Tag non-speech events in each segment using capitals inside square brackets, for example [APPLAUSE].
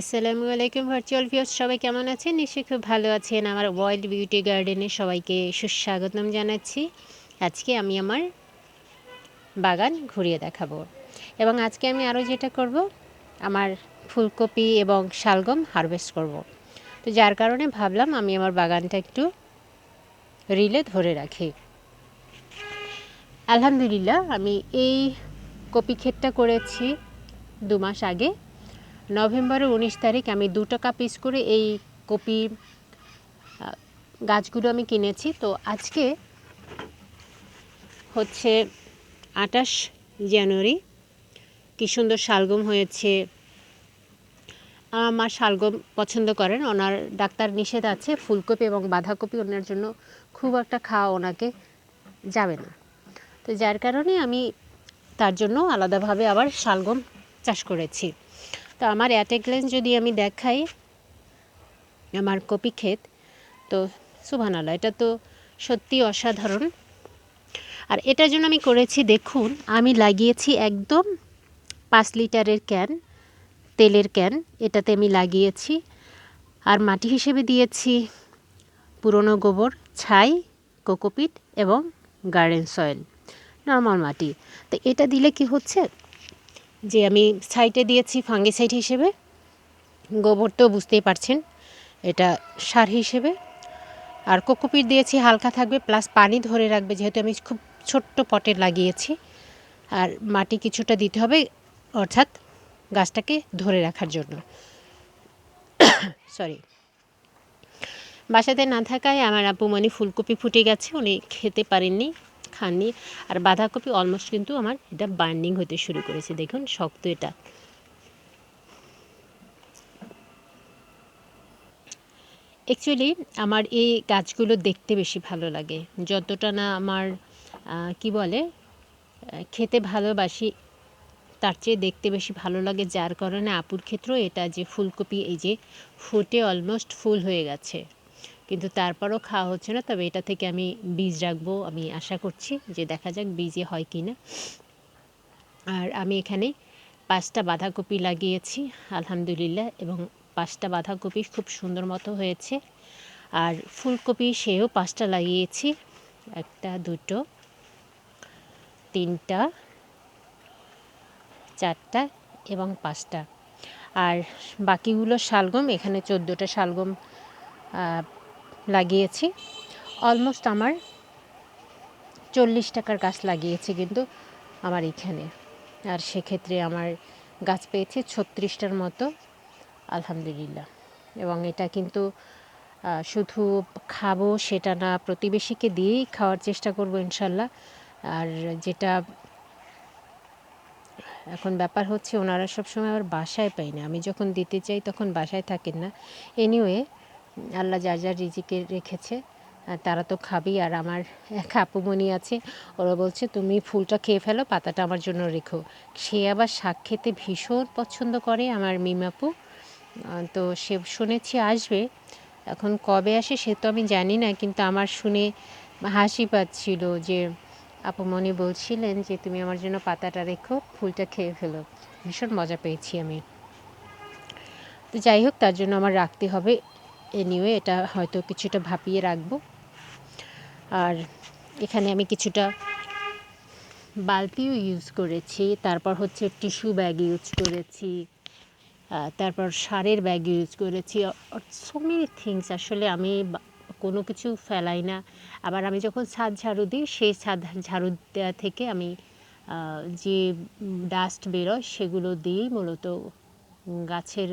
আসসালামু আলাইকুম virtual viewers সবাই কেমন আছেন? নিশ্চয়ই খুব ভালো আছেন। আমার ওয়াইল্ড বিউটি গার্ডেনে সবাইকে সুস্বাগতম জানাচ্ছি। আজকে আমি আমার বাগান ঘুরিয়ে দেখাবো। এবং আজকে আমি আরও যেটা করব, আমার ফুলকপি এবং শালগম হারভেস্ট করব। তো যার কারণে ভাবলাম আমি আমার বাগানটা একটু রিলে ধরে রাখি। আলহামদুলিল্লাহ, আমি এই কপি ক্ষেতটা করেছি দু মাস আগে। নভেম্বরের উনিশ তারিখ আমি দু টাকা পিস করে এই কপি গাছগুলো আমি কিনেছি। তো আজকে হচ্ছে আটাশ জানুয়ারি। কি সুন্দর শালগম হয়েছে। আমার মা শালগম পছন্দ করেন, ওনার ডাক্তার নিষেধ আছে, ফুলকপি এবং বাঁধাকপি ওনার জন্য খুব একটা খাওয়া ওনাকে যাবে না। তো যার কারণে আমি তার জন্য আলাদাভাবে আবার শালগম চাষ করেছি। তো আমার অ্যাট এ যদি আমি দেখাই, আমার কপি ক্ষেত, তো সুবহানাল্লাহ, এটা তো সত্যি অসাধারণ। আর এটার জন্য আমি করেছি, দেখুন, আমি লাগিয়েছি একদম পাঁচ লিটারের ক্যান, তেলের ক্যান, এটাতে আমি লাগিয়েছি। আর মাটি হিসেবে দিয়েছি পুরনো গোবর, ছাই, কোকোপিট এবং গার্ডেন সয়েল, নর্মাল মাটি। তো এটা দিলে কি হচ্ছে? যে আমি সাইটে দিয়েছি ফাঙ্গিসাইড হিসেবে। গোবর তো বুঝতেই পারছেন, এটা সার হিসেবে। আর কোকোপিট দিয়েছি, হালকা থাকবে প্লাস পানি ধরে রাখবে, যেহেতু আমি খুব ছোট্ট পটে লাগিয়েছি। আর মাটি কিছুটা দিতে হবে, অর্থাৎ গাছটাকে ধরে রাখার জন্য। [COUGHS] সরি বাসাতে না থাকায় আমার আপু মানে ফুলকপি ফুটে গেছে, উনি খেতে পারেননি। খাননি। আর বাঁধাকপি অলমোস্ট কিন্তু আমার এটা বার্নিং হতে শুরু করেছে। দেখুন, শক্ত এটা। অ্যাকচুয়ালি আমার এই গাছগুলো দেখতে বেশি ভালো লাগে। যতটা না আমার কি বলে খেতে ভালোবাসি, তার চেয়ে দেখতে বেশি ভালো লাগে। যার কারণে আপুর ক্ষেত্রেও এটা যে ফুলকপি, এই যে ফুটে অলমোস্ট ফুল হয়ে গেছে। কিন্তু তারপরও খাওয়া হচ্ছে না। তবে এটা থেকে আমি বীজ রাখব আমি আশা করছি যে দেখা যাক বীজে হয় কি না আর আমি এখানে পাঁচটা বাঁধাকপি লাগিয়েছি, আলহামদুলিল্লাহ, এবং পাঁচটা বাঁধাকপি খুব সুন্দর মতো হয়েছে। আর ফুলকপি সেও পাঁচটা লাগিয়েছি, একটা, দুটো, তিনটা, চারটা এবং পাঁচটা। আর বাকিগুলো শালগম, এখানে চোদ্দোটা শালগম লাগিয়েছি। অলমোস্ট আমার চল্লিশ টাকার গাছ লাগিয়েছি কিন্তু আমার এখানে। আর সেক্ষেত্রে আমার গাছ পেয়েছি ছত্রিশটার মতো, আলহামদুলিল্লাহ। এবং এটা কিন্তু শুধু খাব সেটা না, প্রতিবেশীকে দিয়েই খাওয়ার চেষ্টা করব ইনশাল্লাহ। আর যেটা এখন ব্যাপার হচ্ছে, ওনারা সবসময় আবার বাসায় পাই না। আমি যখন দিতে চাই তখন বাসায় থাকেন না। এনিওয়ে আল্লাহ যার যার রিজিকে রেখেছে তারা তো খাবেই। আর আমার এক আপুমণি আছে, ওরা বলছে, তুমি ফুলটা খেয়ে ফেলো, পাতাটা আমার জন্য রেখো। সে আবার শাক খেতে ভীষণ পছন্দ করে আমার মিমাপু। তো সে শুনেছি আসবে। এখন কবে আসে সে তো আমি জানি না, কিন্তু আমার শুনে হাসি পাচ্ছিল যে আপুমণি বলছিলেন যে, তুমি আমার জন্য পাতাটা রেখো, ফুলটা খেয়ে ফেলো। ভীষণ মজা পেয়েছি আমি। তো যাই হোক, তার জন্য আমার রাখতে হবে। এনিওয়ে এটা হয়তো কিছুটা ভাপিয়ে রাখব। আর এখানে আমি কিছুটা বালতিও ইউজ করেছি, তারপর হচ্ছে টিস্যু ব্যাগ ইউজ করেছি তারপর সারের ব্যাগ ইউজ করেছি সো মেনি থিংস আসলে আমি কোনো কিছু ফেলাই না। আবার আমি যখন ছাদ ঝাড়ু দিই, সেই ছাদ ঝাড়ু দেওয়া থেকে আমি যে ডাস্ট বেরোয়, সেগুলো দিয়েই মূলত গাছের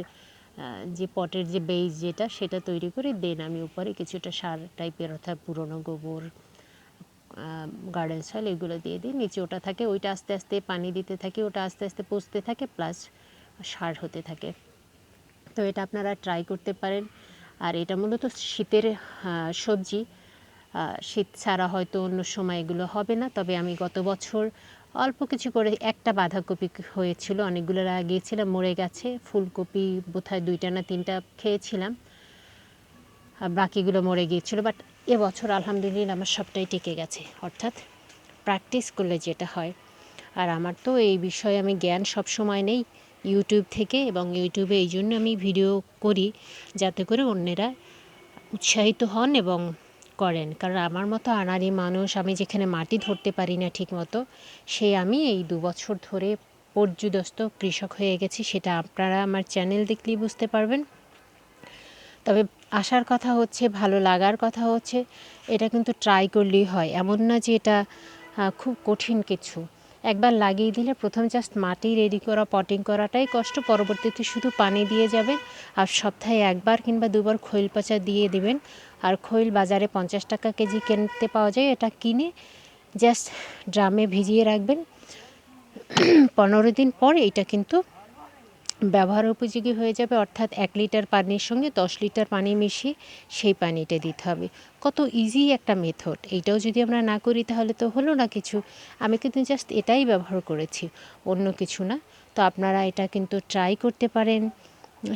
যে পটের যে বেজ যেটা, সেটা তৈরি করে দেন আমি উপরে কিছুটা সার টাইপের অর্থাৎ পুরনো গোবর গার্ডেন সয়েল এগুলো দিয়ে দিই। নিচে ওটা থাকে, ওইটা আস্তে আস্তে পানি দিতে থাকি, ওটা আস্তে আস্তে পচতে থাকে প্লাস সার হতে থাকে। তো এটা আপনারা ট্রাই করতে পারেন। আর এটা মূলত শীতের সবজি। শীত ছাড়া হয়তো অন্য সময় এগুলো হবে না। তবে আমি গত বছর অল্প কিছু করে একটা বাঁধাকপি হয়েছিল, অনেকগুলো লাগিয়েছিলাম, মরে গেছে। ফুলকপি বোধহয় দুইটা না তিনটা খেয়েছিলাম। আর বাকিগুলো মরে গিয়েছিল বাট এবছর আলহামদুলিল্লাহ আমার সবটাই টিকে গেছে। অর্থাৎ প্র্যাকটিস করলে যেটা হয়। আর আমার তো এই বিষয়ে আমি জ্ঞান সব সময় নেই ইউটিউব থেকে, এবং ইউটিউবে এই জন্য আমি ভিডিও করি, যাতে করে অন্যেরা উৎসাহিত হন এবং করেন। কারণ আমার মতো আনারি মানুষ আমি যেখানে মাটি ধরতে পারি না ঠিকমতো, সে আমি এই দু বছর ধরে পর্যুদস্ত কৃষক হয়ে গেছি, সেটা আপনারা আমার চ্যানেল দেখলেই বুঝতে পারবেন। তবে আসার কথা হচ্ছে, ভালো লাগার কথা হচ্ছে, এটা কিন্তু ট্রাই করলেই হয়। এমন না যে এটা খুব কঠিন কিছু। একবার লাগিয়ে দিলে প্রথম জাস্ট মাটি রেডি করা পটিং করাটাই কষ্ট, পরবর্তীতে শুধু পানি দিয়ে যাবেন। আর সপ্তাহে একবার কিংবা দুবার খৈল পচা দিয়ে দেবেন। আর খৈল বাজারে পঞ্চাশ টাকা কেজি কিনতে পাওয়া যায়, এটা কিনে জাস্ট ড্রামে ভিজিয়ে রাখবেন। পনেরো দিন পর এটা কিন্তু ব্যবহার উপযোগী হয়ে যাবে, অর্থাৎ এক লিটার পানির সঙ্গে দশ লিটার পানি মিশিয়ে সেই পানিটা দিতে হবে। কত ইজি একটা মেথড এইটাও যদি আমরা না করি তাহলে তো হলো না কিছু। আমি কিন্তু জাস্ট এটাই ব্যবহার করেছি, অন্য কিছু না। তো আপনারা এটা কিন্তু ট্রাই করতে পারেন।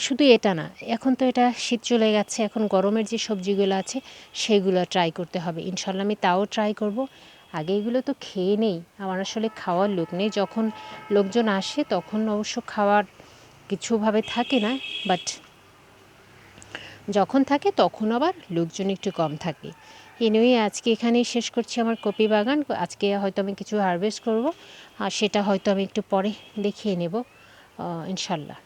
শুধু এটা না, এখন তো এটা শীত চলে গেছে, এখন গরমের যে সবজিগুলো আছে, সেগুলো ট্রাই করতে হবে। ইনশাল্লাহ আমি তাও ট্রাই করব। আগে এগুলো তো খেয়ে নেই। আমার আসলে খাওয়ার লোক নেই। যখন লোকজন আসে, তখন অবশ্য খাওয়ার কিছুভাবে থাকে না বাট যখন থাকে তখন আবার লোকজন একটু কম থাকে। এনিওয়ে আজকে এখানেই শেষ করছি আমার কপি বাগান। আজকে হয়তো আমি কিছু হারভেস্ট করব, আর সেটা হয়তো আমি একটু পরে দেখিয়ে নেব ইনশাল্লাহ।